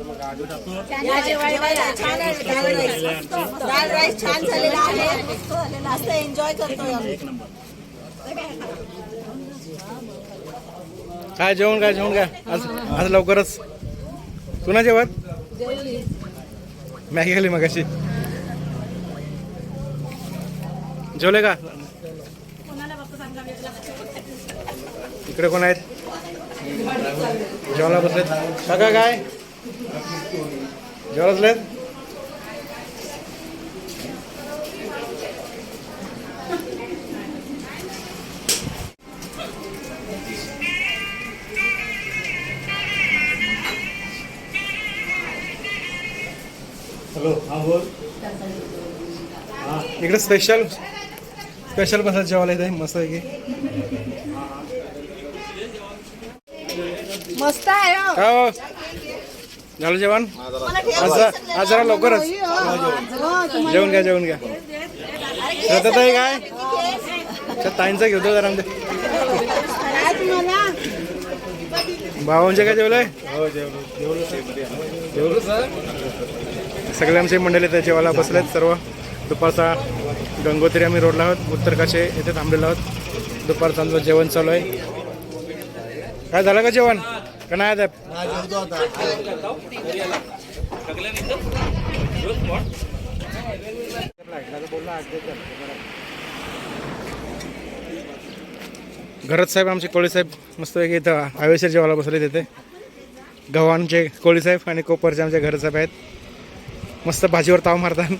या जेवायला छान आहे. राईस. राईस छान झालेला आहे. मस्त एन्जॉय करतोय आम्ही. काय जेवण काय जेवण काय? आज आज लवकरच. तू ना मॅगी खाली मग अशी जेवले का? इकडे कोण आहेत? जेवला बसलेत. सगळं काय? जेवायला बसलेत हॅलो हा बोल. इकडे स्पेशल स्पेशल बसा जेवायला इथे मस्त आहे की? मस्त आहे हो. हो. झालं जेवण? आज आज जरा लवकरच. जेवण घ्या जेवण घ्या. श्रद्धा ताई काय? अच्छा ताईंचा घेतो जरा. आमच्या भावांचे काय जेवलंय? सगळे आमचे मंडळी त्या जेवायला बसलेत सर्व. दुपारचा गंगोत्री आम्ही रोडला आहोत. उत्तरकाशे येथे थांबलेलो आहोत. दुपारचं आमचं जेवण चालू आहे. काय झालं का जेवण? का नाही आता घरात साहेब आमचे कोळी साहेब मस्त इथं हवेशीर जेवायला बसले तिथे गव्हाणचे कोळी साहेब आणि कोपरचे आमचे घरत साहेब आहेत. मस्त भाजीवर ताव मारतात.